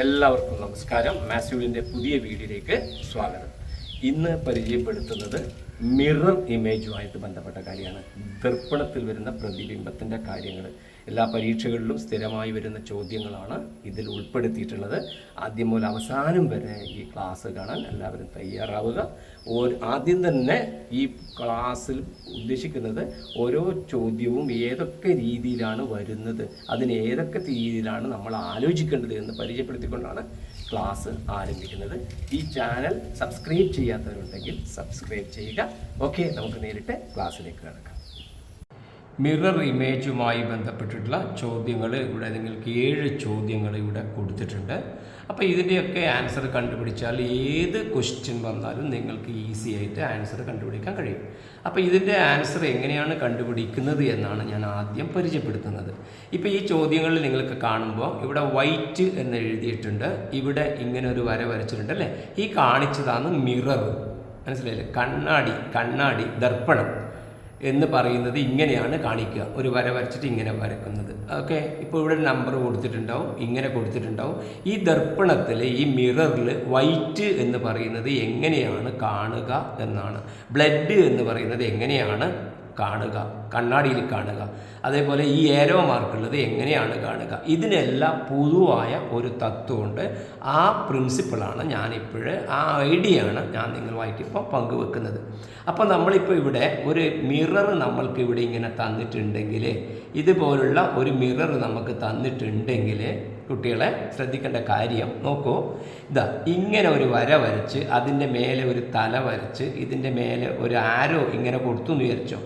എല്ലാവർക്കും നമസ്കാരം. മാസ്യൂലിന്റെ പുതിയ വീഡിയോയിലേക്ക് സ്വാഗതം. ഇന്ന് പരിചയപ്പെടുത്തുന്നത് മിറർ ഇമേജുമായിട്ട് ബന്ധപ്പെട്ട കാര്യമാണ്. ദർപ്പണത്തിൽ വരുന്ന പ്രതിബിംബത്തിന്റെ കാര്യങ്ങൾ എല്ലാ പരീക്ഷകളിലും സ്ഥിരമായി വരുന്ന ചോദ്യങ്ങളാണ് ഇതിൽ ഉൾപ്പെടുത്തിയിട്ടുള്ളത്. ആദ്യം മുതൽ അവസാനം വരെ ഈ ക്ലാസ് കാണാൻ എല്ലാവരും തയ്യാറാവുക. ഓ- ആദ്യം തന്നെ ഈ ക്ലാസ്സിൽ ഉദ്ദേശിക്കുന്നത് ഓരോ ചോദ്യവും ഏതൊക്കെ രീതിയിലാണ് വരുന്നത് അതിന് ഏതൊക്കെ രീതിയിലാണ് നമ്മൾ ആലോചിക്കേണ്ടത് എന്ന് പരിചയപ്പെടുത്തിക്കൊണ്ടാണ് ക്ലാസ് ആരംഭിക്കുന്നത്. ഈ ചാനൽ സബ്സ്ക്രൈബ് ചെയ്യാത്തവരുണ്ടെങ്കിൽ സബ്സ്ക്രൈബ് ചെയ്യുക. ഓക്കെ നമുക്ക് നേരിട്ട് ക്ലാസ്സിലേക്ക് കിടക്കാം. മിറർ ഇമേജുമായി ബന്ധപ്പെട്ടിട്ടുള്ള ചോദ്യങ്ങൾ ഇവിടെ നിങ്ങൾക്ക് ഏഴ് ചോദ്യങ്ങൾ ഇവിടെ കൊടുത്തിട്ടുണ്ട്. അപ്പോൾ ഇതിന്റെയൊക്കെ ആൻസർ കണ്ടുപിടിച്ചാൽ ഏത് ക്വസ്റ്റ്യൻ വന്നാലും നിങ്ങൾക്ക് ഈസി ആയിട്ട് ആൻസർ കണ്ടുപിടിക്കാൻ കഴിയും. അപ്പോൾ ഇതിന്റെ ആൻസർ എങ്ങനെയാണ് കണ്ടുപിടിക്കുന്നത് എന്നാണ് ഞാൻ ആദ്യം പരിചയപ്പെടുത്തുന്നത്. ഇപ്പോൾ ഈ ചോദ്യങ്ങളിൽ നിങ്ങൾക്ക് കാണുമ്പോൾ ഇവിടെ വൈറ്റ് എന്ന് എഴുതിയിട്ടുണ്ട്. ഇവിടെ ഇങ്ങനെ ഒരു വര വരച്ചിട്ടുണ്ട് അല്ലേ ഈ കാണിച്ചതാണ് മിറർ മനസ്സിലായില്ലേ? കണ്ണാടി കണ്ണാടി ദർപ്പണം. എന്ന് പറയുന്നത് ഇങ്ങനെയാണ് കാണിക്കുക. ഒരു വര വരച്ചിട്ട് ഇങ്ങനെ വരക്കുന്നത്. ഓക്കെ? ഇപ്പോൾ ഇവിടെ നമ്പർ കൊടുത്തിട്ടുണ്ടാവും. ഇങ്ങനെ കൊടുത്തിട്ടുണ്ടാവും. ഈ ദർപ്പണത്തിൽ ഈ മിററിൽ വൈറ്റ് എന്ന് പറയുന്നത് എങ്ങനെയാണ് കാണുക എന്നാണ്. ബ്ലഡ് എന്ന് പറയുന്നത് എങ്ങനെയാണ് കാണുക കണ്ണാടിയിൽ കാണുക. അതേപോലെ ഈ ഏരോ മാർക്കുള്ളത് എങ്ങനെയാണ് കാണുക? ഇതിനെല്ലാം പൊതുവായ ഒരു തത്വമുണ്ട്. ആ പ്രിൻസിപ്പിളാണ് ഞാനിപ്പോൾ ആ ഐഡിയ ആണ് ഞാൻ നിങ്ങളുമായിട്ട് ഇപ്പോൾ പങ്കുവെക്കുന്നത്. അപ്പോൾ നമ്മളിപ്പോൾ ഇവിടെ ഒരു മിറർ നമ്മൾക്ക് ഇവിടെ ഇങ്ങനെ തന്നിട്ടുണ്ടെങ്കിൽ ഇതുപോലുള്ള ഒരു മിറർ നമുക്ക് തന്നിട്ടുണ്ടെങ്കിൽ കുട്ടികളെ ശ്രദ്ധിക്കേണ്ട കാര്യം നോക്കൂ. ഇതാ ഇങ്ങനെ ഒരു വര വരച്ച് അതിന്റെ മേലെ ഒരു തല വരച്ച് ഇതിന്റെ മേലെ ഒരു ആരോ ഇങ്ങനെ കൊടുത്തു എന്ന് വിചാരിച്ചോ?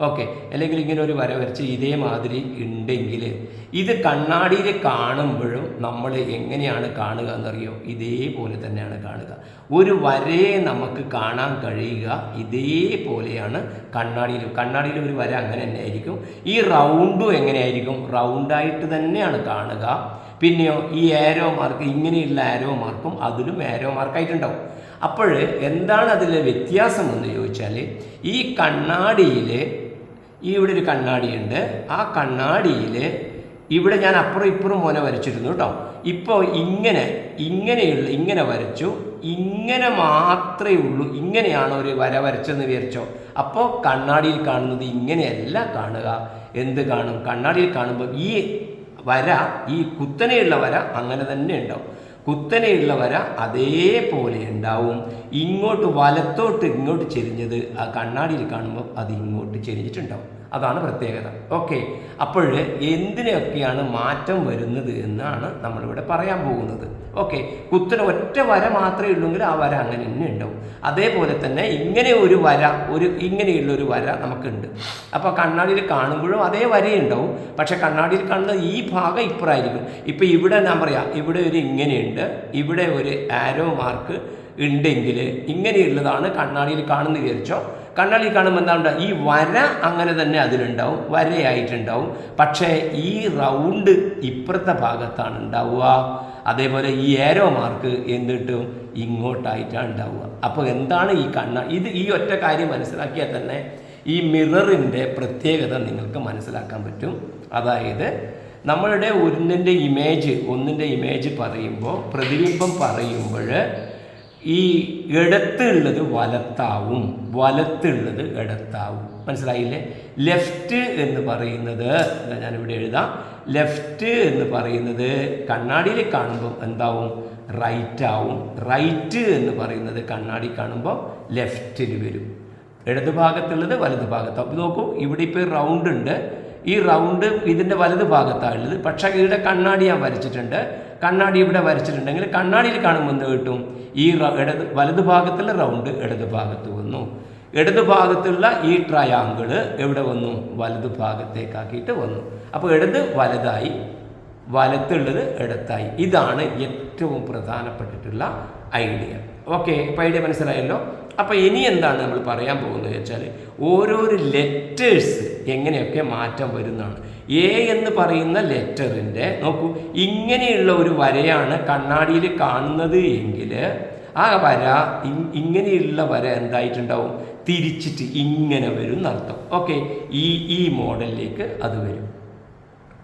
ഓക്കെ. അല്ലെങ്കിൽ ഇങ്ങനെ ഒരു വര വരച്ച് ഇതേമാതിരി ഉണ്ടെങ്കിൽ ഇത് കണ്ണാടിയിൽ കാണുമ്പോഴും നമ്മൾ എങ്ങനെയാണ് കാണുക എന്നറിയോ? ഇതേപോലെ തന്നെയാണ് കാണുക. ഒരു വരയെ നമുക്ക് കാണാൻ കഴിയുക ഇതേപോലെയാണ് കണ്ണാടിയിൽ. കണ്ണാടിയിൽ ഒരു വര അങ്ങനെ തന്നെ ആയിരിക്കും. ഈ റൗണ്ടും എങ്ങനെയായിരിക്കും റൗണ്ടായിട്ട് തന്നെയാണ് കാണുക. പിന്നെയോ ഈ ആരോ മാർക്ക് ഇങ്ങനെയുള്ള ആരോ മാർക്കും അതിലും ആരോ മാർക്കായിട്ടുണ്ടാവും അപ്പോൾ എന്താണ് അതിലെ വ്യത്യാസം എന്ന് ചോദിച്ചാൽ ഈ കണ്ണാടിയിൽ ഈ ഇവിടെ ഒരു കണ്ണാടിയുണ്ട്. ആ കണ്ണാടിയിൽ ഇവിടെ ഞാൻ അപ്പുറം ഇപ്പുറം മോനെ വരച്ചിരുന്നു കേട്ടോ ഇപ്പോൾ ഇങ്ങനെ ഇങ്ങനെയുള്ള ഇങ്ങനെ വരച്ചു. ഇങ്ങനെ മാത്രമേ ഉള്ളൂ. ഇങ്ങനെയാണ് ഒരു വര വരച്ചെന്ന് വിചാരിച്ചോ. അപ്പോൾ കണ്ണാടിയിൽ കാണുന്നത് ഇങ്ങനെയല്ല കാണുക. എന്ത് കാണും? കണ്ണാടിയിൽ കാണുമ്പോൾ ഈ വര ഈ കുത്തനെയുള്ള വര അങ്ങനെ തന്നെ ഉണ്ടാവും. കുത്തനെയുള്ള വര അതേപോലെ ഉണ്ടാവും. ഇങ്ങോട്ട് വലത്തോട്ട് ഇങ്ങോട്ട് ചെരിഞ്ഞത് ആ കണ്ണാടിയിൽ കാണുമ്പോൾ അത് ഇങ്ങോട്ട് ചെരിഞ്ഞിട്ടുണ്ടാവും. അതാണ് പ്രത്യേകത. ഓക്കെ അപ്പോൾ എന്തിനൊക്കെയാണ് മാറ്റം വരുന്നത് എന്നാണ് നമ്മളിവിടെ പറയാൻ പോകുന്നത്. ഓക്കെ കുത്തിന് ഒറ്റ വര മാത്രമേ ഉള്ളെങ്കിൽ ആ വര അങ്ങനെ തന്നെ ഉണ്ടാവും അതേപോലെ തന്നെ ഇങ്ങനെ ഒരു വര ഒരു ഇങ്ങനെയുള്ള ഒരു വര നമുക്കുണ്ട്. അപ്പോൾ കണ്ണാടിയിൽ കാണുമ്പോഴും അതേ വരയുണ്ടാവും പക്ഷേ കണ്ണാടിയിൽ കാണുന്ന ഈ ഭാഗം ഇപ്പുറമായിരിക്കും ഇപ്പോൾ ഇവിടെ ഞാൻ പറയാം ഇവിടെ ഒരു ഇങ്ങനെയുണ്ട് ഇവിടെ ഒരു ആരോ മാർക്ക് ഉണ്ടെങ്കിൽ ഇങ്ങനെയുള്ളതാണ് കണ്ണാടിയിൽ കാണുന്ന വിചാരിച്ചോ? കണ്ണാടി കാണുമ്പോൾ എന്താ ഈ വര അങ്ങനെ തന്നെ അതിലുണ്ടാവും. വരയായിട്ടുണ്ടാവും. പക്ഷേ ഈ റൗണ്ട് ഇപ്പുറത്തെ ഭാഗത്താണ് ഉണ്ടാവുക. അതേപോലെ ഈ ഏരോ മാർക്ക് എന്നിട്ടും ഇങ്ങോട്ടായിട്ടാണ് ഉണ്ടാവുക. അപ്പോൾ എന്താണ് ഈ കണ്ണ? ഇത് ഈ ഒറ്റ കാര്യം മനസ്സിലാക്കിയാൽ തന്നെ ഈ മിററിന്റെ പ്രത്യേകത നിങ്ങൾക്ക് മനസ്സിലാക്കാൻ പറ്റും. അതായത് നമ്മളുടെ ഒന്നിന്റെ ഇമേജ് ഒന്നിന്റെ ഇമേജ് പറയുമ്പോൾ പ്രതിബിംബം പറയുമ്പോൾ ഈ ഇടത്തുള്ളത് വലത്താവും വലത്തുള്ളത് ഇടത്താവും. മനസ്സിലായില്ലേ? ലെഫ്റ്റ് എന്ന് പറയുന്നത് ഞാനിവിടെ എഴുതാം. ലെഫ്റ്റ് എന്ന് പറയുന്നത് കണ്ണാടിയിൽ കാണുമ്പോൾ എന്താവും? റൈറ്റ് ആവും. റൈറ്റ് എന്ന് പറയുന്നത് കണ്ണാടി കാണുമ്പോൾ ലെഫ്റ്റിൽ വരും. ഇടത് ഭാഗത്തുള്ളത് വലത് ഭാഗത്ത്. അപ്പോൾ നോക്കൂ ഇവിടെ ഇപ്പോൾ റൗണ്ട് ഉണ്ട്. ഈ റൗണ്ട് ഇതിന്റെ വലത് ഭാഗത്താണ് ഉള്ളത് പക്ഷേ ഇവിടെ കണ്ണാടി ഞാൻ വരച്ചിട്ടുണ്ട്. കണ്ണാടി ഇവിടെ വരച്ചിട്ടുണ്ടെങ്കിൽ കണ്ണാടിയിൽ കാണുമ്പോൾ എന്ത് കിട്ടും? ഈ ഇടത് വലത് ഭാഗത്തുള്ള റൗണ്ട് ഇടത് ഭാഗത്ത് വന്നു. ഇടത് ഭാഗത്തുള്ള ഈ ട്രയാങ്കിൾ എവിടെ വന്നു? വലത് ഭാഗത്തേക്കാക്കിയിട്ട് വന്നു. അപ്പോൾ ഇടത് വലതായി വലത്തുള്ളത് ഇടത്തായി. ഇതാണ് ഏറ്റവും പ്രധാനപ്പെട്ടിട്ടുള്ള ഐഡിയ ഓക്കെ ഇപ്പോൾ ഐഡിയ മനസ്സിലായല്ലോ. അപ്പോൾ ഇനി എന്താണ് നമ്മൾ പറയാൻ പോകുന്നത് വെച്ചാൽ ഓരോരോ ലെറ്റേഴ്സ് എങ്ങനെയൊക്കെ മാറ്റം വരുന്നതാണ്. എ എന്ന് പറയുന്ന ലെറ്ററിന്റെ നോക്കൂ ഇങ്ങനെയുള്ള ഒരു വരയാണ് കണ്ണാടിയിൽ കാണുന്നത് എങ്കിൽ ആ വര ഇങ്ങനെയുള്ള വര എന്തായിട്ടുണ്ടാവും? തിരിച്ചിട്ട് ഇങ്ങനെ വരും എന്നർത്ഥം. ഓക്കെ ഈ ഈ മോഡലിലേക്ക് അത് വരും.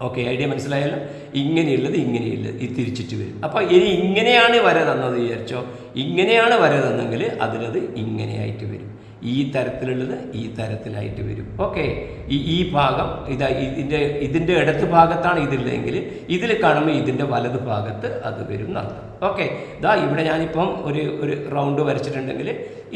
ഓക്കെ ഐഡിയ മനസ്സിലായല്ലോ? ഇങ്ങനെയുള്ളത് ഇങ്ങനെയുള്ളത്. ഈ തിരിച്ചിട്ട് വരും. അപ്പോൾ ഇനി ഇങ്ങനെയാണ് വര തന്നത് വിചാരിച്ചോ? ഇങ്ങനെയാണ് വര തന്നെങ്കിൽ അതിലത് ഇങ്ങനെയായിട്ട് വരും. ഈ തരത്തിലുള്ളത് ഈ തരത്തിലായിട്ട് വരും. ഓക്കെ ഈ ഈ ഭാഗം ഇതാ ഇതിന്റെ ഇതിന്റെ ഇടത്ത് ഭാഗത്താണ് ഇതില്ലെങ്കിൽ ഇതിൽ കാണുമ്പോൾ ഇതിന്റെ വലത് ഭാഗത്ത് അത് വരും എന്നർത്ഥം ഓക്കെ ഇതാ ഇവിടെ ഞാനിപ്പം ഒരു ഒരു റൗണ്ട് വരച്ചിട്ടുണ്ടെങ്കിൽ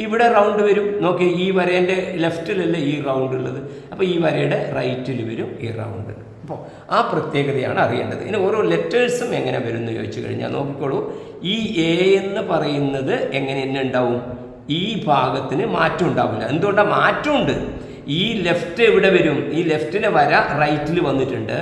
ഇവിടെ റൗണ്ട് വരും. നോക്കി ഈ വരേന്റെ ലെഫ്റ്റിലല്ലേ ഈ റൗണ്ട് ഉള്ളത്? അപ്പോൾ ഈ വരയുടെ റൈറ്റിൽ വരും ഈ റൗണ്ട്. അപ്പോൾ ആ പ്രത്യേകതയാണ് അറിയേണ്ടത്. ഇനി ഓരോ ലെറ്റേഴ്സും എങ്ങനെ വരുന്നു എന്ന് ചോദിച്ചു കഴിഞ്ഞാൽ നോക്കിക്കോളൂ. ഈ എ എന്ന് പറയുന്നത് എങ്ങനെ തന്നെ ഉണ്ടാവും? ഈ ഭാഗത്തിന് മാറ്റം ഉണ്ടാവില്ല. എന്തുകൊണ്ടാണ് മാറ്റമുണ്ട്? ഈ ലെഫ്റ്റ് എവിടെ വരും? ഈ ലെഫ്റ്റിലെ വര റൈറ്റിൽ വന്നിട്ടുണ്ട്.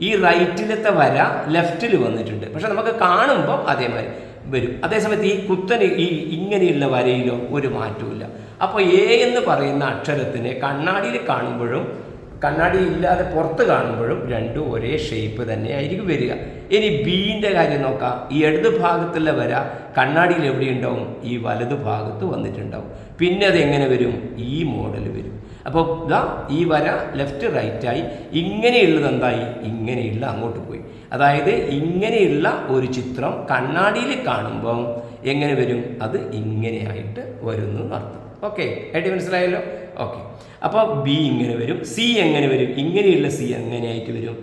ഈ റൈറ്റിലത്തെ വര ലെഫ്റ്റിൽ വന്നിട്ടുണ്ട്. പക്ഷെ നമുക്ക് കാണുമ്പോൾ അതേമാതിരി വരും. അതേസമയത്ത് ഈ കുത്തന് ഈ ഇങ്ങനെയുള്ള വരയിലോ ഒരു മാറ്റവും അപ്പോൾ എ എന്ന് പറയുന്ന അക്ഷരത്തിനെ കണ്ണാടിയിൽ കാണുമ്പോഴും കണ്ണാടി ഇല്ലാതെ പുറത്ത് കാണുമ്പോഴും രണ്ടും ഒരേ ഷേപ്പ് തന്നെയായിരിക്കും വരിക. ഇനി ബീന്റെ കാര്യം നോക്കാം. ഈ ഇടത് ഭാഗത്തുള്ള വര കണ്ണാടിയിൽ എവിടെയുണ്ടാവും? ഈ വലത് ഭാഗത്ത് വന്നിട്ടുണ്ടാവും. പിന്നെ അത് എങ്ങനെ വരും? ഈ മോഡൽ വരും. അപ്പോൾ ഇതാ ഈ വര ലെഫ്റ്റ് റൈറ്റായി ഇങ്ങനെയുള്ളത് എന്തായി? ഇങ്ങനെയുള്ള അങ്ങോട്ട് പോയി. അതായത് ഇങ്ങനെയുള്ള ഒരു ചിത്രം കണ്ണാടിയിൽ കാണുമ്പം എങ്ങനെ വരും? അത് ഇങ്ങനെയായിട്ട് വരുന്നു എന്നർത്ഥം ഓക്കെ ആയിട്ട് മനസ്സിലായല്ലോ? ഓക്കെ അപ്പോൾ ബി ഇങ്ങനെ വരും സി എങ്ങനെ വരും? ഇങ്ങനെയുള്ള സി എങ്ങനെയായിട്ട് വരും?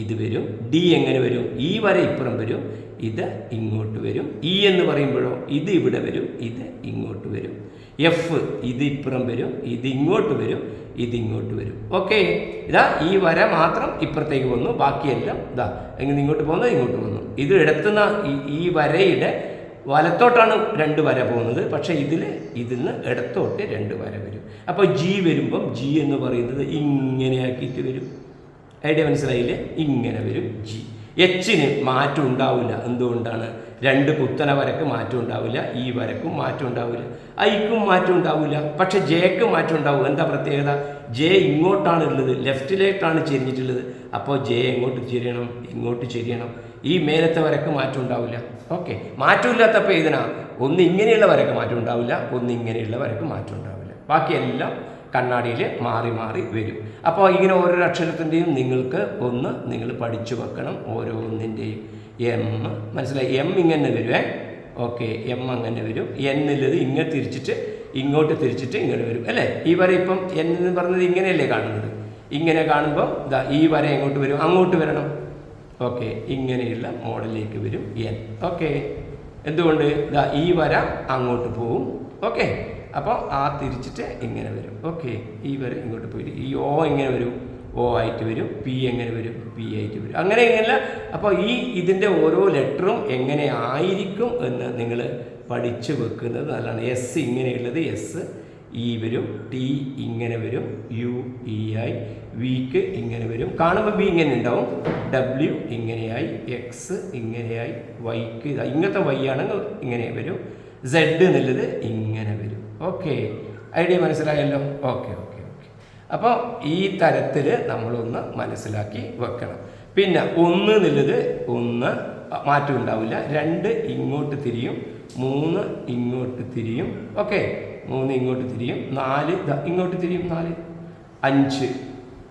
ഇത് വരും ഡി എങ്ങനെ വരും ഈ വര ഇപ്പുറം വരും ഇത് ഇങ്ങോട്ട് വരും ഇ എന്ന് പറയുമ്പോഴോ ഇത് ഇവിടെ വരും ഇത് ഇങ്ങോട്ട് വരും. എഫ് ഇത് ഇപ്പുറം വരും ഇത് ഇങ്ങോട്ട് വരും ഇത് ഇങ്ങോട്ട് വരും. ഓക്കെ ഇതാ ഈ വര മാത്രം ഇപ്പുറത്തേക്ക് വന്നു ബാക്കിയെല്ലാം ഇതാ എങ്ങനെ ഇങ്ങോട്ട് പോകുന്നത് ഇങ്ങോട്ട് വന്നു. ഇത് എടുത്തുന്ന ഈ- വരയുടെ വലത്തോട്ടാണ് രണ്ട് വര പോകുന്നത് പക്ഷേ ഇതിൽ ഇതിന്ന് ഇടത്തോട്ട് രണ്ട് വര വരും. അപ്പോൾ ജി വരുമ്പം ജി എന്ന് പറയുന്നത് ഇങ്ങനെയാക്കിയിട്ട് വരും. ഐഡിയ മനസ്സിലായില്ലേ? ഇങ്ങനെ വരും ജി എച്ചിന് മാറ്റം ഉണ്ടാവില്ല. എന്തുകൊണ്ടാണ്? രണ്ട് കുത്തന വരക്ക് മാറ്റം ഉണ്ടാവില്ല ഈ വരക്കും മാറ്റം ഉണ്ടാവില്ല. ഐക്കും മാറ്റം ഉണ്ടാവില്ല. പക്ഷെ ജെക്ക് മാറ്റം ഉണ്ടാവും എന്താ പ്രത്യേകത? ജെ ഇങ്ങോട്ടാണ് ഉള്ളത് ലെഫ്റ്റിലേക്കാണ് ചെരിഞ്ഞിട്ടുള്ളത്. അപ്പോൾ ജെ എങ്ങോട്ട് ചെരിയണം? ഇങ്ങോട്ട് ചെരിയണം. ഈ മേലത്തെ വരക്ക് മാറ്റം ഉണ്ടാവില്ല. ഓക്കെ മാറ്റമില്ലാത്തപ്പോൾ ഇതിനാ ഒന്ന് ഇങ്ങനെയുള്ള വരക്ക് മാറ്റം ഉണ്ടാവില്ല ഒന്ന് ഇങ്ങനെയുള്ള വരക്ക് മാറ്റം ഉണ്ടാവില്ല. ബാക്കിയെല്ലാം കണ്ണാടിയിൽ മാറി മാറി വരും. അപ്പോൾ ഇങ്ങനെ ഓരോ അക്ഷരത്തിന്റെയും നിങ്ങൾക്ക് ഒന്ന് നിങ്ങൾ പഠിച്ചു വെക്കണം ഓരോന്നിന്റെയും എം മനസ്സിലായി? എം ഇങ്ങനെ വരുവേ ഓക്കെ എം അങ്ങനെ വരും. എന്നുള്ളത് ഇങ്ങനെ തിരിച്ചിട്ട് ഇങ്ങോട്ട് തിരിച്ചിട്ട് ഇങ്ങനെ വരും അല്ലേ? ഈ വര ഇപ്പം എന്ന് പറഞ്ഞത് ഇങ്ങനെയല്ലേ കാണുന്നത്? ഇങ്ങനെ കാണുമ്പോൾ ഇതാ ഈ വര എങ്ങോട്ട് വരും? അങ്ങോട്ട് വരണം. ഓക്കെ ഇങ്ങനെയുള്ള മോഡലിലേക്ക് വരും എൻ ഓക്കെ എന്തുകൊണ്ട്? ഇതാ ഈ വര അങ്ങോട്ട് പോവും. ഓക്കെ അപ്പോൾ ആ തിരിച്ചിട്ട് ഇങ്ങനെ വരും. ഓക്കെ ഈ വരും ഇങ്ങോട്ട് പോയിട്ട് ഈ ഓ എങ്ങനെ വരും? ഓ ആയിട്ട് വരും. പി എങ്ങനെ വരും? പി ആയിട്ട് വരും. അങ്ങനെ എങ്ങനെയല്ല അപ്പോൾ ഈ ഇതിന്റെ ഓരോ ലെറ്ററും എങ്ങനെ ആയിരിക്കും എന്ന് നിങ്ങൾ പഠിച്ചു വെക്കുന്നത് നല്ലതാണ്. എസ് ഇങ്ങനെയുള്ളത് എസ് ഇ വരും. ടി ഇങ്ങനെ വരും. യു ഇ ആയി. വിക്ക് ഇങ്ങനെ വരും. കാണുമ്പോൾ ബി ഇങ്ങനെ ഉണ്ടാവും. ഡബ്ല്യു ഇങ്ങനെയായി. എക്സ് ഇങ്ങനെയായി. വൈക്ക് ഇങ്ങനത്തെ വൈ ആണെങ്കിൽ ഇങ്ങനെ വരും. സെഡ് എന്നുള്ളത് ഇങ്ങനെ വരും. ഓക്കെ. ഐഡിയ മനസ്സിലായല്ലോ? Okay okay okay. അപ്പോൾ ഈ തരത്തിൽ നമ്മളൊന്ന് മനസ്സിലാക്കി വെക്കണം. പിന്നെ ഒന്ന് എന്നുള്ളത് ഒന്ന് മാറ്റം ഉണ്ടാവില്ല. രണ്ട് ഇങ്ങോട്ട് തിരിയും മൂന്ന് ഇങ്ങോട്ട് തിരിയും. ഓക്കെ. മൂന്ന് ഇങ്ങോട്ട് തിരിയും നാല് ഇങ്ങോട്ട് തിരിയും നാല്. അഞ്ച്.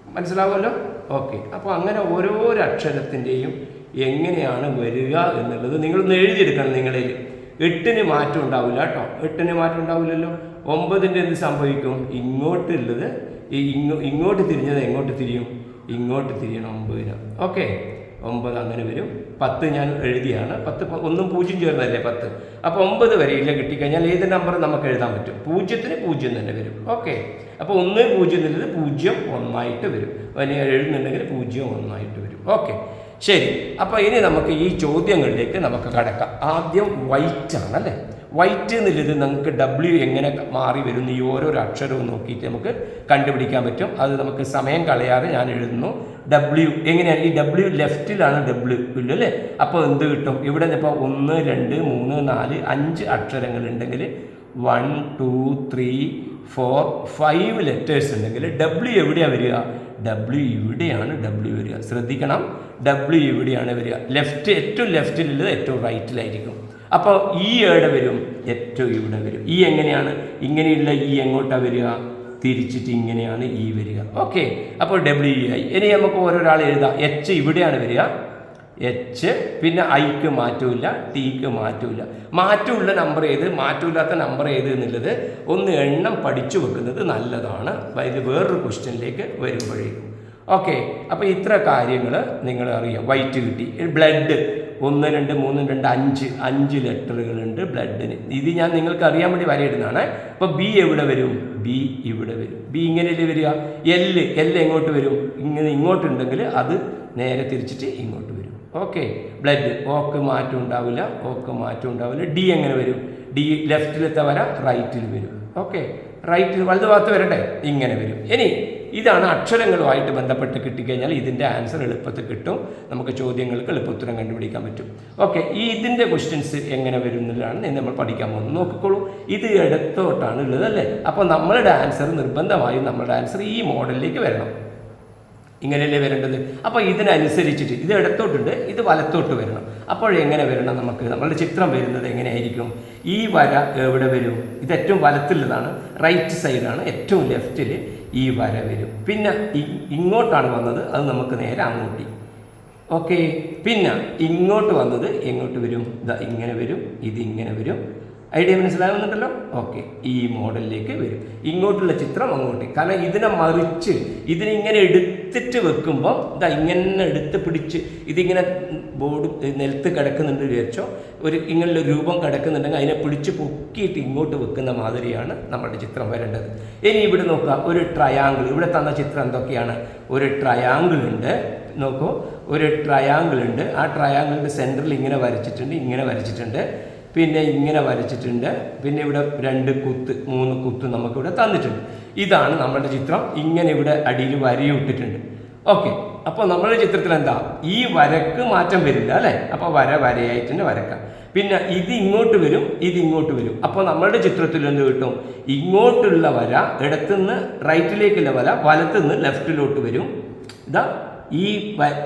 മനസ്സിലാവുമല്ലോ? ഓക്കെ. അപ്പോൾ അങ്ങനെ ഓരോരോ അക്ഷരത്തിന്റെയും എങ്ങനെയാണ് വരിക എന്നുള്ളത് നിങ്ങളൊന്ന് എഴുതിയെടുക്കണം നിങ്ങളിൽ എട്ടിന് മാറ്റം ഉണ്ടാവില്ല കേട്ടോ. എട്ടിന് മാറ്റം ഉണ്ടാവില്ലല്ലോ. ഒമ്പതിന്റെ എന്ത് സംഭവിക്കും? ഇങ്ങോട്ടുള്ളത് ഈ ഇങ്ങോ ഇങ്ങോട്ട് തിരിഞ്ഞത് എങ്ങോട്ട് തിരിയും? ഇങ്ങോട്ട് തിരിയണം ഒമ്പതിന്. ഓക്കെ. ഒമ്പത് അങ്ങനെ വരും. പത്ത് ഞാൻ എഴുതിയാണ്. പത്ത് ഒന്നും പൂജ്യം ചേർന്നല്ലേ പത്ത്? അപ്പോൾ ഒമ്പത് വരെയില്ല കിട്ടിക്കഴിഞ്ഞാൽ ഏത് നമ്പർ നമുക്ക് എഴുതാൻ പറ്റും? പൂജ്യത്തിന് പൂജ്യം തന്നെ വരും. ഓക്കെ. അപ്പോൾ ഒന്ന് പൂജ്യം എന്നുള്ളത് പൂജ്യം ഒന്നായിട്ട് വരും. അതിന് എഴുതുന്നുണ്ടെങ്കിൽ പൂജ്യം ഒന്നായിട്ട് വരും. ഓക്കെ. ശരി അപ്പോൾ ഇനി നമുക്ക് ഈ ചോദ്യങ്ങളിലേക്ക് നമുക്ക് കടക്കാം. ആദ്യം വൈറ്റ് ആണല്ലേ വൈറ്റ് എന്നുള്ളത് നമുക്ക് ഡബ്ല്യു എങ്ങനെ മാറി വരുന്നു? ഈ ഓരോരോ അക്ഷരവും നോക്കിയിട്ട് നമുക്ക് കണ്ടുപിടിക്കാൻ പറ്റും. അത് നമുക്ക് സമയം കളയാതെ ഞാൻ എഴുതുന്നു. ഡബ്ല്യു എങ്ങനെയാണ്? ഈ ഡബ്ല്യു ലെഫ്റ്റിലാണ് ഡബ്ല്യു ഇല്ല അല്ലേ? അപ്പോൾ എന്ത് കിട്ടും? ഇവിടെ ഇപ്പോൾ ഒന്ന് രണ്ട് മൂന്ന് നാല് അഞ്ച് അക്ഷരങ്ങൾ ഉണ്ടെങ്കിൽ one two three four five letters ഉണ്ടെങ്കിൽ ഡബ്ല്യു എവിടെയാണ് വരിക? ഡബ്ല്യു ഇവിടെയാണ് ഡബ്ല്യു വരിക. ശ്രദ്ധിക്കണം. ഡബ്ല്യു ഇവിടെയാണ് വരിക. ലെഫ്റ്റ് ഏറ്റവും ലെഫ്റ്റിലുള്ളത് ഏറ്റവും റൈറ്റിലായിരിക്കും അപ്പോൾ ഈ എവിടെ വരും? ഏറ്റവും ഇവിടെ വരും. ഈ എങ്ങനെയാണ്? ഇങ്ങനെയുള്ള ഈ എങ്ങോട്ടാണ് വരിക? തിരിച്ചിട്ട് ഇങ്ങനെയാണ് ഈ വരിക. ഓക്കെ അപ്പോൾ ഡബ്ല്യു ആയി ഇനി നമുക്ക് ഓരോരാൾ എഴുതാം. എച്ച് ഇവിടെയാണ് വരിക. എച്ച് പിന്നെ ഐക്ക് മാറ്റമില്ല ടിക്ക് മാറ്റമില്ല മാറ്റമുള്ള നമ്പർ ഏത്? മാറ്റമില്ലാത്ത നമ്പർ ഏത് എന്നുള്ളത് ഒന്ന് എണ്ണം പഠിച്ചു വെക്കുന്നത് നല്ലതാണ്. ഇത് വേറൊരു ക്വസ്റ്റ്യനിലേക്ക് വരുമ്പോഴേക്കും. ഓക്കെ അപ്പോൾ ഇത്ര കാര്യങ്ങൾ നിങ്ങൾ അറിയാം. വൈറ്റ് കിട്ടി. ബ്ലഡ് ഒന്ന് രണ്ട് മൂന്ന് രണ്ട് അഞ്ച്. അഞ്ച് ലെറ്ററുകളുണ്ട് ബ്ലഡിന് ഇത് ഞാൻ നിങ്ങൾക്ക് അറിയാൻ വേണ്ടി വരയിടുന്നതാണ്. അപ്പോൾ ബി എവിടെ വരും? ബി ഇവിടെ വരും. ബി ഇങ്ങനെയല്ലേ വരിക? എല്ല് എല്ല് എങ്ങോട്ട് വരും? ഇങ്ങനെ ഇങ്ങോട്ടുണ്ടെങ്കിൽ അത് നേരെ തിരിച്ചിട്ട് ഇങ്ങോട്ട് ഓക്കെ ബ്ലഡ് ഓക്ക് മാറ്റം ഉണ്ടാവില്ല. ഓക്ക് മാറ്റം ഉണ്ടാവില്ല. ഡി എങ്ങനെ വരും? ഡി ലെഫ്റ്റിലത്തെ വര റൈറ്റിൽ വരും. ഓക്കെ റൈറ്റിൽ വലത് ഭാഗത്ത് വരട്ടെ? ഇങ്ങനെ വരും. ഇനി ഇതാണ് അക്ഷരങ്ങളുമായിട്ട് ബന്ധപ്പെട്ട് കിട്ടിക്കഴിഞ്ഞാൽ ഇതിന്റെ ആൻസർ എളുപ്പത്തിൽ കിട്ടും. നമുക്ക് ചോദ്യങ്ങൾക്ക് എളുപ്പുത്തരം കണ്ടുപിടിക്കാൻ പറ്റും. ഓക്കെ ഈ ഇതിന്റെ ക്വസ്റ്റ്യൻസ് എങ്ങനെ വരുന്നതാണ് എന്നുള്ളതാണ് നമ്മൾ പഠിക്കാൻ പോകുന്നത്. നോക്കിക്കോളൂ. ഇത് ഇടത്തോട്ടാണ് ഉള്ളത് അല്ലേ? അപ്പോൾ നമ്മളുടെ ആൻസർ നിർബന്ധമായും നമ്മളുടെ ആൻസർ ഈ മോഡലിലേക്ക് വരണം. ഇങ്ങനെയല്ലേ വരേണ്ടത്? അപ്പോൾ ഇതിനനുസരിച്ചിട്ട് ഇത് ഇടത്തോട്ടുണ്ട് ഇത് വലത്തോട്ട് വരണം. അപ്പോൾ എങ്ങനെ വരണം നമുക്ക്? നമ്മളുടെ ചിത്രം വരുന്നത് എങ്ങനെയായിരിക്കും? ഈ വര എവിടെ വരും? ഇത് ഏറ്റവും വലത്തുള്ളതാണ് റൈറ്റ് സൈഡാണ് ഏറ്റവും ലെഫ്റ്റിൽ ഈ വര വരും. പിന്നെ ഇങ്ങോട്ടാണ് വന്നത് അത് നമുക്ക് നേരെ അങ്ങോട്ടി. ഓക്കെ പിന്നെ ഇങ്ങോട്ട് വന്നത് എങ്ങോട്ട് വരും? ഇതാ ഇങ്ങനെ വരും ഇത് ഇങ്ങനെ വരും. ഐഡിയ മനസ്സിലാകുന്നുണ്ടല്ലോ ഓക്കെ. ഈ മോഡലിലേക്ക് വരും. ഇങ്ങോട്ടുള്ള ചിത്രം അങ്ങോട്ട്. കാരണം ഇതിനെ മറിച്ച് ഇതിനിങ്ങനെ എടുത്തിട്ട് വെക്കുമ്പോൾ ഇതാ ഇങ്ങനെ എടുത്ത് പിടിച്ച് ഇതിങ്ങനെ ബോർഡ് നിലത്ത് കിടക്കുന്നുണ്ട് വിചാരിച്ചോ? ഒരു ഇങ്ങനെയുള്ള രൂപം കിടക്കുന്നുണ്ടെങ്കിൽ അതിനെ പിടിച്ച് പൊക്കിയിട്ട് ഇങ്ങോട്ട് വെക്കുന്ന മാതിരിയാണ് നമ്മുടെ ചിത്രം വരേണ്ടത്. ഇനി ഇവിടെ നോക്കുക ഒരു ട്രയാങ്കിൾ ഇവിടെ തന്ന ചിത്രം എന്തൊക്കെയാണ്? ഒരു ട്രയാങ്കിൾ ഉണ്ട്. നോക്കൂ. ഒരു ട്രയാങ്കിൾ ഉണ്ട്. ആ ട്രയാങ്കിളിന്റെ സെന്ററിൽ ഇങ്ങനെ വരച്ചിട്ടുണ്ട് ഇങ്ങനെ വരച്ചിട്ടുണ്ട്. പിന്നെ ഇങ്ങനെ വരച്ചിട്ടുണ്ട്. പിന്നെ ഇവിടെ രണ്ട് കുത്ത് മൂന്ന് കുത്ത് നമുക്കിവിടെ തന്നിട്ടുണ്ട്. ഇതാണ് നമ്മുടെ ചിത്രം. ഇങ്ങനെ ഇവിടെ അടിയിൽ വരയിട്ടിട്ടുണ്ട്. ഓക്കെ. അപ്പോൾ നമ്മുടെ ചിത്രത്തിൽ എന്താ? ഈ വരക്ക് മാറ്റം വരില്ല അല്ലേ? അപ്പോൾ വര വരയായിട്ട് തന്നെ വരക്കാം. പിന്നെ ഇത് ഇങ്ങോട്ട് വരും ഇത് ഇങ്ങോട്ട് വരും. അപ്പോൾ നമ്മളുടെ ചിത്രത്തിൽ എന്ത് കിട്ടും? ഇങ്ങോട്ടുള്ള വര ഇടത്തുനിന്ന് റൈറ്റിലേക്കുള്ള വര വലത്തുനിന്ന് ലെഫ്റ്റിലോട്ട് വരും. ഇതാ ഈ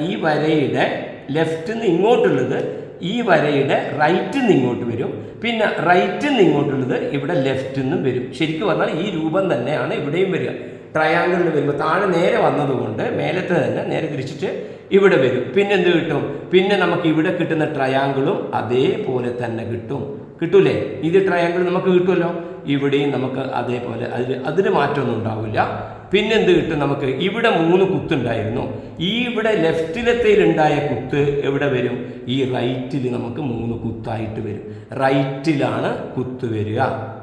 ഈ വരയുടെ ലെഫ്റ്റിൽ നിന്ന് ഇങ്ങോട്ടുള്ളത് ഈ വരയുടെ റൈറ്റിൽ നിന്ന് ഇങ്ങോട്ട് വരും. പിന്നെ റൈറ്റിൽ നിന്ന് ഇങ്ങോട്ടുള്ളത് ഇവിടെ ലെഫ്റ്റിൽ നിന്നും വരും. ശരിക്കും പറഞ്ഞാൽ ഈ രൂപം തന്നെയാണ് ഇവിടെയും വരിക. ട്രയാങ്കിളിൽ വരുമ്പോൾ താഴെ നേരെ വന്നതുകൊണ്ട് മേലത്തെ തന്നെ നേരെ തിരിച്ചിട്ട് ഇവിടെ വരും. പിന്നെ എന്ത് കിട്ടും? പിന്നെ നമുക്ക് ഇവിടെ കിട്ടുന്ന ട്രയാങ്കിളും അതേപോലെ തന്നെ കിട്ടും. കിട്ടൂലേ? ഇത് ട്രയാങ്കിൾ നമുക്ക് കിട്ടുമല്ലോ? ഇവിടെയും നമുക്ക് അതേപോലെ അതിൽ അതിന് മാറ്റമൊന്നും ഉണ്ടാവില്ല. പിന്നെ എന്ത് കിട്ടും നമുക്ക്? ഇവിടെ മൂന്ന് കുത്തുണ്ടായിരുന്നു. ഈ ഇവിടെ ലെഫ്റ്റിലത്തേലുണ്ടായ കുത്ത് എവിടെ വരും? ഈ റൈറ്റിൽ നമുക്ക് മൂന്ന് കുത്തായിട്ട് വരും. റൈറ്റിലാണ് കുത്ത് വരിക.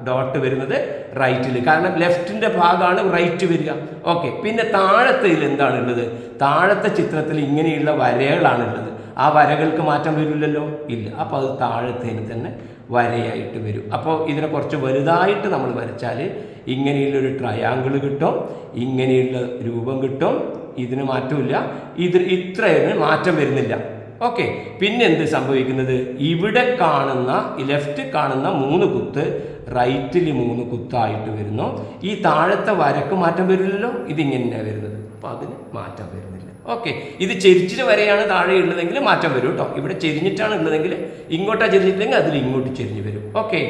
ഡോട്ട് വരുന്നത് റൈറ്റിൽ കാരണം ലെഫ്റ്റിന്റെ ഭാഗമാണ് റൈറ്റ് വരിക. ഓക്കെ. പിന്നെ താഴത്തേൽ എന്താണുള്ളത് താഴത്തെ ചിത്രത്തിൽ ഇങ്ങനെയുള്ള വരകളാണുള്ളത് ആ വരകൾക്ക് മാറ്റം വരില്ലല്ലോ? ഇല്ല. അപ്പോൾ അത് താഴത്തേന് തന്നെ വരയായിട്ട് വരും. അപ്പോൾ ഇതിനെ കുറച്ച് വലുതായിട്ട് നമ്മൾ വരച്ചാൽ ഇങ്ങനെയുള്ളൊരു ട്രയാങ്കിൾ കിട്ടും ഇങ്ങനെയുള്ള രൂപം കിട്ടും ഇതിന് മാറ്റമില്ല ഇത് ഇത്രയൊന്നും മാറ്റം വരുന്നില്ല. ഓക്കെ പിന്നെ എന്ത് സംഭവിക്കുന്നത്? ഇവിടെ കാണുന്ന ലെഫ്റ്റ് കാണുന്ന മൂന്ന് കുത്ത് റൈറ്റിൽ മൂന്ന് കുത്തായിട്ട് വരുന്നു. ഈ താഴത്തെ വരക്ക് മാറ്റം വരില്ലല്ലോ ഇതിങ്ങനെയാണ് വരുന്നത്. അപ്പോൾ അതിന് മാറ്റം വരുന്നില്ല. ഓക്കെ ഇത് ചെരിച്ചിട്ട് വരെയാണ് താഴെ ഉള്ളതെങ്കിൽ മാറ്റം വരും കേട്ടോ ഇവിടെ ചെരിഞ്ഞിട്ടാണ് ഉള്ളതെങ്കിൽ ഇങ്ങോട്ടാണ് ചെരിഞ്ഞിട്ടില്ലെങ്കിൽ അതിൽ ഇങ്ങോട്ട് ചെരിഞ്ഞ് വരും. ഓക്കെ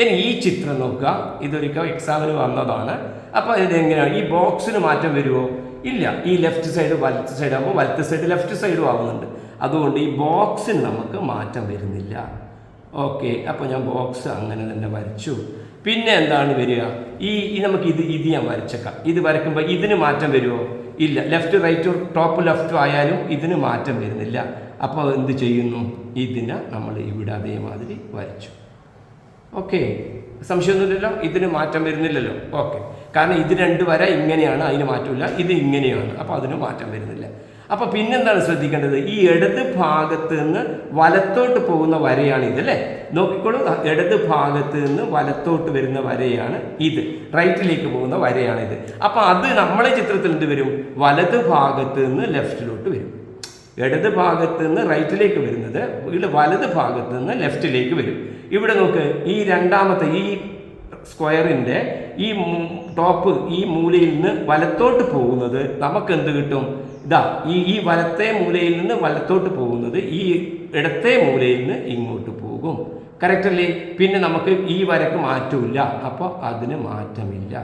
ഇനി ഈ ചിത്രം നോക്കുക. ഇതൊരിക്കൽ എക്സാമിന് വന്നതാണ്. അപ്പോൾ ഇത് എങ്ങനെയാണ്? ഈ ബോക്സിന് മാറ്റം വരുമോ ഇല്ല. ഈ ലെഫ്റ്റ് സൈഡ് വലത്ത് സൈഡ് ആകുമ്പോൾ വലത്ത് സൈഡ് ലെഫ്റ്റ് സൈഡും ആവുന്നുണ്ട്. അതുകൊണ്ട് ഈ ബോക്സിന് നമുക്ക് മാറ്റം വരുന്നില്ല. ഓക്കെ അപ്പോൾ ഞാൻ ബോക്സ് അങ്ങനെ തന്നെ വരച്ചു. പിന്നെ എന്താണ് വരിക? ഈ നമുക്ക് ഇത് ഇത് ഞാൻ വരച്ചേക്കാം. ഇത് വരയ്ക്കുമ്പോൾ ഇതിന് മാറ്റം വരുമോ ഇല്ല. ലെഫ്റ്റ് റൈറ്റ് ടോപ്പ് ലെഫ്റ്റ് ആയാലും ഇതിന് മാറ്റം വരുന്നില്ല. അപ്പോൾ എന്ത് ചെയ്യുന്നു? ഇതിനെ നമ്മൾ ഇവിടെ അതേമാതിരി വരച്ചു. ഓക്കെ സംശയമൊന്നുമില്ലല്ലോ? ഇതിന് മാറ്റം വരുന്നില്ലല്ലോ? ഓക്കെ കാരണം ഇത് രണ്ട് വര ഇങ്ങനെയാണ് അതിന് മാറ്റമില്ല. ഇത് ഇങ്ങനെയാണ്. അപ്പോൾ അതിന് മാറ്റം വരുന്നില്ല. അപ്പോൾ പിന്നെന്താണ് ശ്രദ്ധിക്കേണ്ടത്? ഈ ഇടത് ഭാഗത്ത് നിന്ന് വലത്തോട്ട് പോകുന്ന വരയാണ് ഇത് അല്ലേ? നോക്കിക്കോളൂ ഇടത് ഭാഗത്ത് നിന്ന് വലത്തോട്ട് വരുന്ന വരയാണ് ഇത്. റൈറ്റിലേക്ക് പോകുന്ന വരയാണ് ഇത് അപ്പോൾ അത് നമ്മളെ ചിത്രത്തിൽ എന്ത് വരും? വലത് ഭാഗത്ത് നിന്ന് ലെഫ്റ്റിലോട്ട് വരും. ഇടത് ഭാഗത്ത് നിന്ന് റൈറ്റിലേക്ക് വരുന്നത് ഇവിടെ വലത് ഭാഗത്ത് നിന്ന് ലെഫ്റ്റിലേക്ക് വരും. ഇവിടെ നോക്ക് ഈ രണ്ടാമത്തെ ഈ സ്ക്വയറിന്റെ ഈ ടോപ്പ് ഈ മൂലയിൽ നിന്ന് വലത്തോട്ട് പോകുന്നത് നമുക്ക് എന്ത് കിട്ടും? ഇതാ ഈ ഈ വലത്തെ മൂലയിൽ നിന്ന് വലത്തോട്ട് പോകുന്നത് ഈ ഇടത്തെ മൂലയിൽ നിന്ന് ഇങ്ങോട്ട് പോകും. കറക്റ്റ് അല്ലേ? പിന്നെ നമുക്ക് ഈ വരക്ക് മാറ്റമില്ല. അപ്പോൾ അതിന് മാറ്റമില്ല.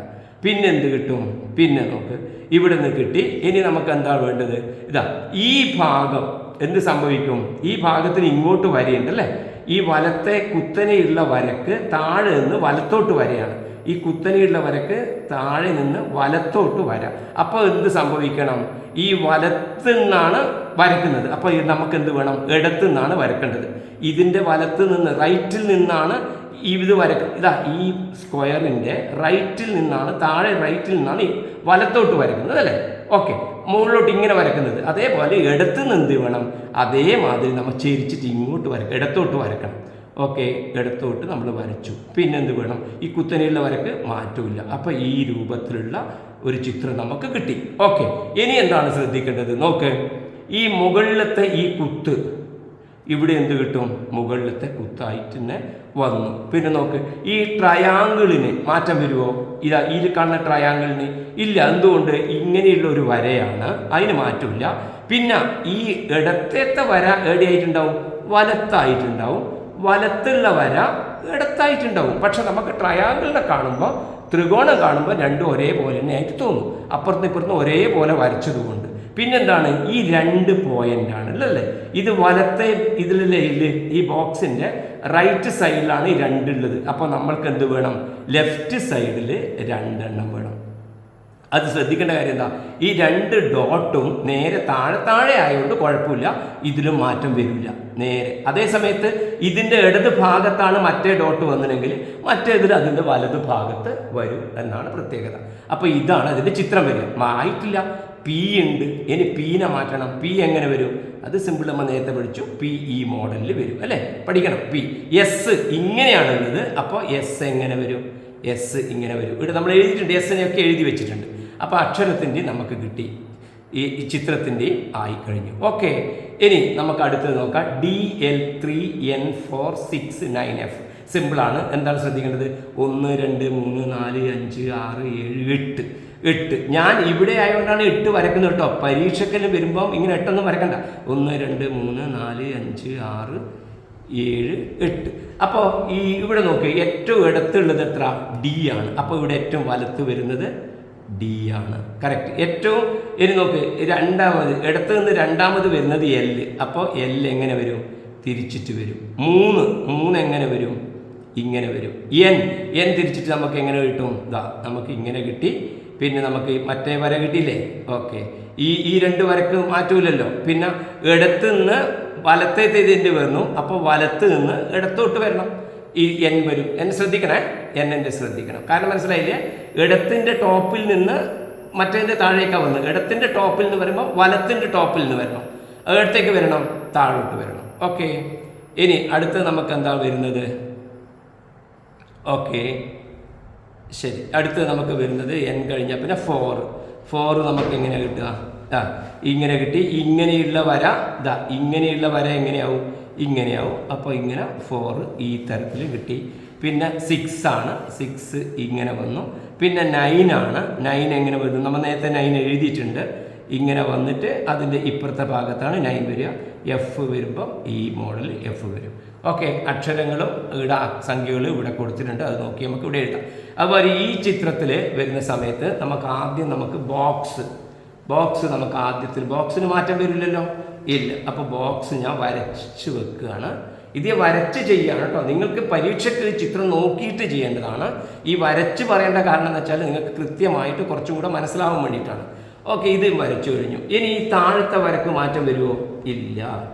പിന്നെ എന്ത് കിട്ടും? പിന്നെ നമുക്ക് ഇവിടെ നിന്ന് കിട്ടി. ഇനി നമുക്ക് എന്താണ് വേണ്ടത്? ഇതാ ഈ ഭാഗം എന്ത് സംഭവിക്കും? ഈ ഭാഗത്തിന് ഇങ്ങോട്ട് വരയുണ്ടല്ലേ ഈ വലത്തെ കുത്തനെയുള്ള വരക്ക് താഴെ നിന്ന് വലത്തോട്ട് വരയാണ്. ഈ കുത്തനെയുള്ള വരക്ക് താഴെ നിന്ന് വലത്തോട്ട് വരാം. അപ്പോൾ എന്ത് സംഭവിക്കണം? ഈ വലത്ത് നിന്നാണ് വരക്കുന്നത്. അപ്പോൾ നമുക്ക് എന്ത് വേണം? ഇടത്ത് നിന്നാണ് വരക്കേണ്ടത്. ഇതിന്റെ വലത്ത് നിന്ന് റൈറ്റിൽ നിന്നാണ് ഈ ഇത് വരക്ക. ഇതാ ഈ സ്ക്വയറിന്റെ റൈറ്റിൽ നിന്നാണ് താഴെ റൈറ്റിൽ നിന്നാണ് വലത്തോട്ട് വരക്കുന്നത് അല്ലേ? ഓക്കെ. മുകളിലോട്ട് ഇങ്ങനെ വരക്കുന്നത്. അതേപോലെ ഇടത്ത് നിന്ന് എന്ത് വേണം? അതേമാതിരി നമ്മൾ ചിരിച്ചിട്ട് ഇങ്ങോട്ട് വരക്കണം ഇടത്തോട്ട് വരക്കണം. ഓക്കെ എടുത്തോട്ട് നമ്മൾ വരച്ചു. പിന്നെ എന്ത് വേണം? ഈ കുത്തനെയുള്ള വരക്ക് മാറ്റമില്ല. അപ്പോൾ ഈ രൂപത്തിലുള്ള ഒരു ചിത്രം നമുക്ക് കിട്ടി. ഓക്കെ. ഇനി എന്താണ് ശ്രദ്ധിക്കേണ്ടത്? നോക്ക്. ഈ മുകളിലത്തെ ഈ കുത്ത് ഇവിടെ എന്ത് കിട്ടും? മുകളിലത്തെ കുത്തായിട്ട് തന്നെ വന്നു. പിന്നെ നോക്ക്. ഈ ട്രയാങ്കിളിന് മാറ്റം വരുമോ ഇതാ ഈ കാണുന്ന ട്രയാങ്കിളിന് ഇല്ല. എന്തുകൊണ്ട്? ഇങ്ങനെയുള്ള ഒരു വരയാണ്. അതിന് മാറ്റമില്ല. പിന്നെ ഈ ഇടത്തേത്തെ വര എവിടെയായിട്ടുണ്ടാവും? വലത്തായിട്ടുണ്ടാവും. വലത്തുള്ള വര ഇടത്തായിട്ടുണ്ടാവും പക്ഷെ നമുക്ക് ട്രയാങ്കിളിനെ കാണുമ്പോൾ ത്രികോണം കാണുമ്പോൾ രണ്ടും ഒരേപോലെ തന്നെ ആയിട്ട് തോന്നും. അപ്പുറത്തും ഇപ്പുറത്തും ഒരേപോലെ വരച്ചതുകൊണ്ട്. പിന്നെന്താണ്? ഈ രണ്ട് പോയിന്റ് ആണ് അല്ലല്ലേ ഇത് വലത്തെ ഇതിലെ ഈ ബോക്സിന്റെ റൈറ്റ് സൈഡിലാണ് ഈ രണ്ടുള്ളത് അപ്പോൾ നമ്മൾക്ക് എന്ത് വേണം? ലെഫ്റ്റ് സൈഡിൽ രണ്ടെണ്ണം വേണം. അത് ശ്രദ്ധിക്കേണ്ട കാര്യം എന്താ? ഈ രണ്ട് ഡോട്ടും നേരെ താഴെ താഴെ ആയതുകൊണ്ട് കുഴപ്പമില്ല. ഇതിലും മാറ്റം വരില്ല. നേരെ. അതേ സമയത്ത് ഇതിന്റെ ഇടത് ഭാഗത്താണ് മറ്റേ ഡോട്ട് വന്നില്ലെങ്കിൽ മറ്റേതിൽ അതിന്റെ വലത് ഭാഗത്ത് വരും എന്നാണ് പ്രത്യേകത. അപ്പോൾ ഇതാണ് അതിന്റെ ചിത്രം വരിക. മായിട്ടില്ല പി ഉണ്ട്. ഇനി പീനെ മാറ്റണം. പി എങ്ങനെ വരും? അത് സിമ്പിൾ നമ്മൾ നേരത്തെ പഠിച്ചു. പി ഈ മോഡലിൽ വരും അല്ലേ? പഠിക്കണം. പി. എസ് ഇങ്ങനെയാണുള്ളത്. അപ്പോൾ എസ് എങ്ങനെ വരും? എസ് ഇങ്ങനെ വരും. ഇവിടെ നമ്മൾ എഴുതിയിട്ടുണ്ട്. എസ്സിനെയൊക്കെ എഴുതി വെച്ചിട്ടുണ്ട്. അപ്പോൾ അക്ഷരത്തിന്റെ നമുക്ക് കിട്ടി. ഈ ചിത്രത്തിന്റെ ആയിക്കഴിഞ്ഞു ഓക്കെ ഇനി നമുക്ക് അടുത്തത് നോക്കാം. D L three N four six nine F സിമ്പിളാണ് എന്താണ് ശ്രദ്ധിക്കേണ്ടത്? ഒന്ന് രണ്ട് മൂന്ന് നാല് അഞ്ച് ആറ് ഏഴ് എട്ട്. എട്ട്. ഞാൻ ഇവിടെ ആയതുകൊണ്ടാണ് എട്ട് വരക്കുന്നത് കേട്ടോ. പരീക്ഷയ്ക്കെല്ലാം വരുമ്പോൾ ഇങ്ങനെ എട്ടൊന്നും വരക്കണ്ട. ഒന്ന് രണ്ട് മൂന്ന് നാല് അഞ്ച് ആറ് ഏഴ് എട്ട്. അപ്പോൾ ഈ ഇവിടെ നോക്കുക ഏറ്റവും ഇടത്തുള്ളത് എത്ര? ഡി ആണ്. അപ്പോൾ ഇവിടെ ഏറ്റവും വലത്ത് വരുന്നത് ഡി ആണ്. കറക്റ്റ് ഏറ്റവും ഇനി നോക്ക് രണ്ടാമത് ഇടത്ത് നിന്ന് രണ്ടാമത് വരുന്നത് എൽ അപ്പോൾ എൽ എങ്ങനെ വരും? തിരിച്ചിട്ട് വരും. മൂന്ന് മൂന്ന് എങ്ങനെ വരും? ഇങ്ങനെ വരും. എൻ എൻ തിരിച്ചിട്ട് നമുക്ക് എങ്ങനെ കിട്ടും? ഇതാ നമുക്ക് ഇങ്ങനെ കിട്ടി. പിന്നെ നമുക്ക് മറ്റേ വര കിട്ടിയില്ലേ? ഓക്കെ ഈ ഈ രണ്ട് വരക്ക് മാറ്റൂലല്ലോ. പിന്നെ ഇടത്ത് നിന്ന് വലത്തേത്തെ ഇതിന്റെ വരണം അപ്പോൾ വലത്ത് നിന്ന് ഇടത്തോട്ട് വരണം. ഈ എൻ വരും. എന്നെ ശ്രദ്ധിക്കണേ? എൻ എന്റെ ശ്രദ്ധിക്കണം. കാരണം മനസ്സിലായില്ലേ? ഇടത്തിന്റെ ടോപ്പിൽ നിന്ന് മറ്റേതിന്റെ താഴേക്കാണ് വന്നത് ഇടത്തിന്റെ ടോപ്പിൽ നിന്ന് വരുമ്പോൾ വലത്തിന്റെ ടോപ്പിൽ നിന്ന് വരണം. ഇടത്തേക്ക് വരണം താഴോട്ട് വരണം. ഓക്കെ. ഇനി അടുത്ത് നമുക്ക് എന്താ വരുന്നത്? ഓക്കെ. ശരി. അടുത്ത് നമുക്ക് വരുന്നത് എൻ കഴിഞ്ഞ പിന്നെ ഫോർ ഫോർ നമുക്ക് എങ്ങനെ കിട്ടുക? ആ ഇങ്ങനെ കിട്ടി. ഇങ്ങനെയുള്ള വര ഇതാ ഇങ്ങനെയുള്ള വര എങ്ങനെയാവും? ഇങ്ങനെയാവും. അപ്പോൾ ഇങ്ങനെ ഫോർ ഈ തരത്തിൽ കിട്ടി. പിന്നെ സിക്സ് ആണ്. സിക്സ് ഇങ്ങനെ വന്നു. പിന്നെ നയൻ ആണ്. നയൻ എങ്ങനെ വരുന്നു? നമ്മൾ നേരത്തെ നയൻ എഴുതിയിട്ടുണ്ട്. ഇങ്ങനെ വന്നിട്ട് അതിന്റെ ഇപ്പുറത്തെ ഭാഗത്താണ് നയൻ വരിക. എഫ് വരുമ്പം ഈ മോഡൽ എഫ് വരും. ഓക്കെ അക്ഷരങ്ങളും ഇവിടെ സംഖ്യകളും ഇവിടെ കൊടുത്തിട്ടുണ്ട്. അത് നോക്കി നമുക്ക് ഇവിടെ എഴുതാം. അതുപോലെ ഈ ചിത്രത്തിൽ വരുന്ന സമയത്ത് നമുക്ക് ആദ്യം നമുക്ക് ബോക്സ് ബോക്സ് നമുക്ക് ആദ്യത്തിൽ ബോക്സിന് മാറ്റം വരില്ലല്ലോ. ഇല്ല. അപ്പോൾ ബോക്സ് ഞാൻ വരച്ച് വെക്കുകയാണ്. ഇത് വരച്ച് ചെയ്യുകയാണ് കേട്ടോ നിങ്ങൾക്ക് പരീക്ഷയ്ക്ക് ചിത്രം നോക്കിയിട്ട് ചെയ്യേണ്ടതാണ്. ഈ വരച്ച് പറയേണ്ട കാരണം എന്ന് വെച്ചാൽ നിങ്ങൾക്ക് കൃത്യമായിട്ട് കുറച്ചും കൂടെ മനസ്സിലാവാൻ വേണ്ടിയിട്ടാണ്. ഓക്കെ ഇത് വരച്ചു കഴിഞ്ഞു. ഇനി ഈ താഴത്തെ വരക്ക് മാറ്റം വരുമോ ഇല്ല.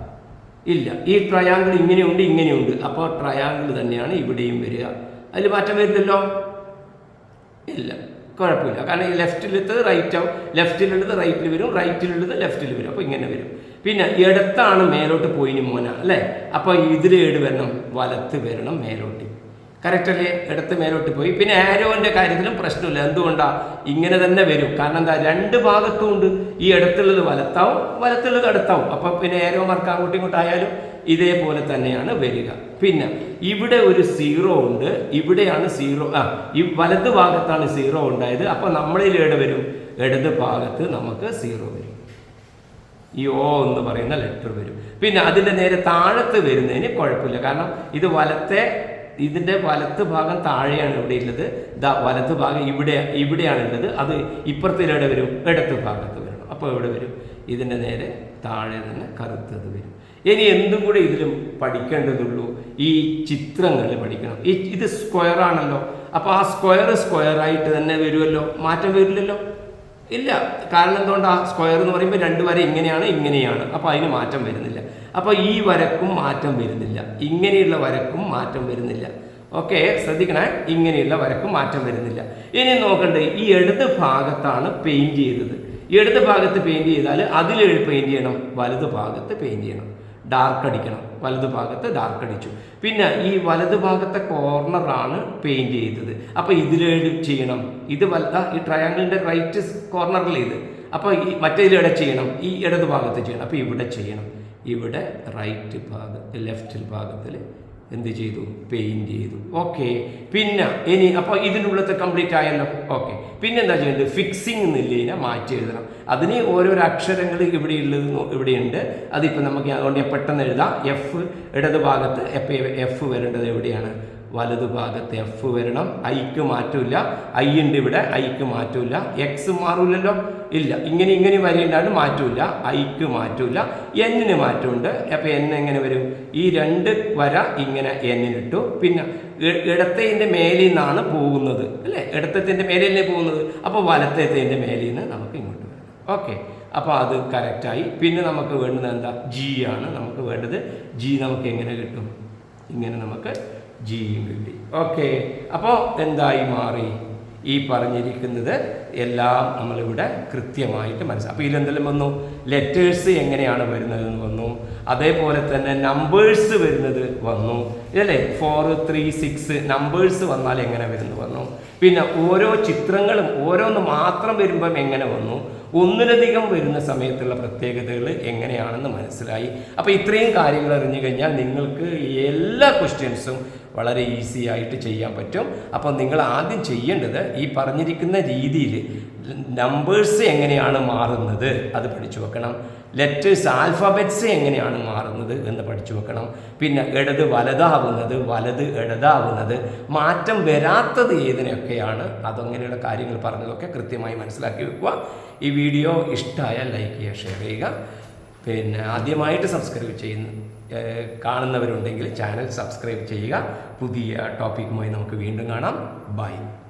ഇല്ല. ഈ ട്രയാങ്കിൾ ഇങ്ങനെയുണ്ട് ഇങ്ങനെയുണ്ട്. അപ്പോൾ ട്രയാങ്കിൾ തന്നെയാണ് ഇവിടെയും വരിക. അതിൽ മാറ്റം വരില്ലല്ലോ? ഇല്ല. കുഴപ്പമില്ല. കാരണം ഈ ലെഫ്റ്റിലത്ത് റൈറ്റ് ആവും. ലെഫ്റ്റിലുള്ളത് റൈറ്റിൽ വരും റൈറ്റിലുള്ളത് ലെഫ്റ്റിൽ വരും. അപ്പോൾ ഇങ്ങനെ വരും. പിന്നെ ഇടത്താണ് മേലോട്ട് പോയിന് മോന അല്ലേ? അപ്പോൾ ഇതിലേട് വരണം വലത്ത് വരണം മേലോട്ട്. കറക്റ്റ് അല്ലേ? ഇടത്ത് മേലോട്ട് പോയി. പിന്നെ ആരോന്റെ കാര്യത്തിലും പ്രശ്നമില്ല. എന്തുകൊണ്ടാണ് ഇങ്ങനെ തന്നെ വരും. കാരണം എന്താ? രണ്ട് ഭാഗത്തും ഉണ്ട് ഈ ഇടത്തുള്ളത് വലത്താവും വലത്തുള്ളത് അടുത്താവും. അപ്പം പിന്നെ ആരോ മാർക്ക് അങ്ങോട്ടും ഇങ്ങോട്ടും ആയാലും ഇതേപോലെ തന്നെയാണ് വരിക. പിന്നെ ഇവിടെ ഒരു സീറോ ഉണ്ട്. ഇവിടെയാണ് സീറോ ആ ഈ വലത് ഭാഗത്താണ് സീറോ ഉണ്ടായത്. അപ്പോൾ നമ്മളിൽ എവിടെ വരും. ഇടത് ഭാഗത്ത് നമുക്ക് സീറോ വരും. ഈ ഓ എന്ന് പറയുന്ന ലെറ്റർ വരും. പിന്നെ അതിന്റെ നേരെ താഴത്ത് വരുന്നതിന് കുഴപ്പമില്ല. കാരണം ഇത് വലത്തെ ഇതിന്റെ വലത്ത് ഭാഗം താഴെയാണ് ഇവിടെ ഉള്ളത്. ദാ വലത്ത് ഭാഗം ഇവിടെ ഇവിടെയാണ് ഉള്ളത്. അത് ഇപ്പുറത്തിലൂടെ വരും? ഇടത്ത് ഭാഗത്ത് വരണം അപ്പോൾ ഇവിടെ വരും. ഇതിന്റെ നേരെ താഴെ തന്നെ കറുത്തത് വരും. ഇനി എന്തും കൂടെ ഇതിലും പഠിക്കേണ്ടതുള്ളൂ. ഈ ചിത്രങ്ങൾ പഠിക്കണം. ഈ ഇത് സ്ക്വയർ ആണല്ലോ. അപ്പോൾ ആ സ്ക്വയർ സ്ക്വയർ ആയിട്ട് തന്നെ വരുമല്ലോ? മാറ്റം വരില്ലല്ലോ? ഇല്ല. കാരണം എന്തുകൊണ്ട്? സ്ക്വയർ എന്ന് പറയുമ്പോൾ രണ്ട് വര ഇങ്ങനെയാണ് ഇങ്ങനെയാണ്. അപ്പോൾ അതിന് മാറ്റം വരുന്നില്ല. അപ്പോൾ ഈ വരക്കും മാറ്റം വരുന്നില്ല. ഇങ്ങനെയുള്ള വരക്കും മാറ്റം വരുന്നില്ല. ഓക്കെ ശ്രദ്ധിക്കണേ. ഇങ്ങനെയുള്ള വരക്കും മാറ്റം വരുന്നില്ല. ഇനി നോക്കണ്ടേ ഈ ഇടത് ഭാഗത്താണ് പെയിന്റ് ചെയ്തത്. ഇടത് ഭാഗത്ത് പെയിന്റ് ചെയ്താൽ അതിൽ പെയിന്റ് ചെയ്യണം വലത് ഭാഗത്ത് പെയിന്റ് ചെയ്യണം. ഡാർക്ക് അടിക്കണം വലത് ഭാഗത്ത് ഡാർക്ക് അടിച്ചു പിന്നെ ഈ വലത് ഭാഗത്തെ കോർണറാണ് പെയിന്റ് ചെയ്തത്. അപ്പൊ ഇതിലേട് ചെയ്യണം? ഇത് വലത ഈ ട്രയാങ്കിളിന്റെ റൈറ്റ് കോർണറിൽ ഇത്. അപ്പൊ ഈ മറ്റേതിലെവിടെ ചെയ്യണം? ഈ ഇടത് ഭാഗത്ത് ചെയ്യണം. അപ്പൊ ഇവിടെ ചെയ്യണം. ഇവിടെ റൈറ്റ് ഭാഗത്ത് ലെഫ്റ്റ് ഭാഗത്തിൽ എന്ത് ചെയ്തു? പെയിന്റ് ചെയ്തു. ഓക്കെ പിന്നെ ഇനി അപ്പോൾ ഇതിനുള്ളത്തെ കംപ്ലീറ്റ് ആയല്ലോ. ഓക്കെ പിന്നെ എന്താ ചെയ്യേണ്ടത്? ഫിക്സിങ് എന്നില്ല മാറ്റി എഴുതണം. അതിന് ഓരോരോ അക്ഷരങ്ങൾ ഇവിടെ ഉള്ളത് ഇവിടെയുണ്ട്. അതിപ്പോൾ നമുക്ക് അതുകൊണ്ട് പെട്ടെന്ന് എഴുതാം. എഫ് ഇടത് ഭാഗത്ത് എപ്പോൾ എഫ് വരേണ്ടത് എവിടെയാണ്? വലതു ഭാഗത്ത് എഫ് വരണം. ഐക്ക് മാറ്റമില്ല. ഐ ഉണ്ട് ഇവിടെ. ഐക്ക് മാറ്റമില്ല. എക്സ് മാറൂലല്ലോ? ഇല്ല. ഇങ്ങനെ ഇങ്ങനെ വരേണ്ടാണ് മാറ്റമില്ല. ഐക്ക് മാറ്റമില്ല. എന്നിന് മാറ്റമുണ്ട്. അപ്പോൾ എൻ എങ്ങനെ വരും? ഈ രണ്ട് വര ഇങ്ങനെ എന്നിനിട്ടു പിന്നെ ഇടത്തേന്റെ മേലിൽ നിന്നാണ് പോകുന്നത്. അല്ലേ? ഇടത്തത്തിന്റെ മേലല്ലേ പോകുന്നത്. അപ്പോൾ വലത്തേത്തേന്റെ മേലിൽ നിന്ന് നമുക്ക് ഇങ്ങോട്ട് വരണം ഓക്കെ അപ്പോൾ അത് കറക്റ്റായി പിന്നെ നമുക്ക് വേണ്ടത് എന്താ? ജി ആണ് നമുക്ക് വേണ്ടത്. ജി നമുക്ക് എങ്ങനെ കിട്ടും? ഇങ്ങനെ നമുക്ക് ജിയും കിട്ടി. ഓക്കെ അപ്പോൾ എന്തായി മാറി? ഈ പറഞ്ഞിരിക്കുന്നത് എല്ലാം നമ്മളിവിടെ കൃത്യമായിട്ട് മനസ്സിലാക്കി അപ്പോൾ ഇതിലെന്തെല്ലാം വന്നു? ലെറ്റേഴ്സ് എങ്ങനെയാണ് വരുന്നതെന്ന് വന്നു. അതേപോലെ തന്നെ നമ്പേഴ്സ് വരുന്നത് വന്നു. ഇതല്ലേ? ഫോർ ത്രീ സിക്സ് നമ്പേഴ്സ് വന്നാൽ എങ്ങനെ വരുന്നു വന്നു? പിന്നെ ഓരോ ചിത്രങ്ങളും ഓരോന്ന് മാത്രം വരുമ്പം എങ്ങനെ വന്നു? ഒന്നിലധികം വരുന്ന സമയത്തുള്ള പ്രത്യേകതകൾ എങ്ങനെയാണെന്ന് മനസ്സിലായി. അപ്പോൾ ഇത്രയും കാര്യങ്ങൾ അറിഞ്ഞു കഴിഞ്ഞാൽ നിങ്ങൾക്ക് എല്ലാ ക്വസ്റ്റ്യൻസും വളരെ ഈസി ആയിട്ട് ചെയ്യാൻ പറ്റും. അപ്പോൾ നിങ്ങൾ ആദ്യം ചെയ്യേണ്ടത് ഈ പറഞ്ഞിരിക്കുന്ന രീതിയിൽ നമ്പേഴ്സ് എങ്ങനെയാണ് മാറുന്നത് അത് പഠിച്ചു വെക്കണം. ലെറ്റേഴ്സ് ആൽഫബറ്റ്സ് എങ്ങനെയാണ് മാറുന്നത് എന്ന് പഠിച്ചു വെക്കണം. പിന്നെ ഇടത് വലതാവുന്നത് വലത് ഇടതാവുന്നത് മാറ്റം വരാത്തത് ഏതിനൊക്കെയാണ് അതങ്ങനെയുള്ള കാര്യങ്ങൾ പറഞ്ഞതൊക്കെ കൃത്യമായി മനസ്സിലാക്കി വെക്കുക. ഈ വീഡിയോ ഇഷ്ടമായാൽ ലൈക്ക് ചെയ്യുക ഷെയർ ചെയ്യുക. പിന്നെ ആദ്യമായിട്ട് സബ്സ്ക്രൈബ് ചെയ്യുന്ന കാണുന്നവരുണ്ടെങ്കിൽ ചാനൽ സബ്സ്ക്രൈബ് ചെയ്യുക. പുതിയ ടോപ്പിക്കുമായി നമുക്ക് വീണ്ടും കാണാം. ബൈ.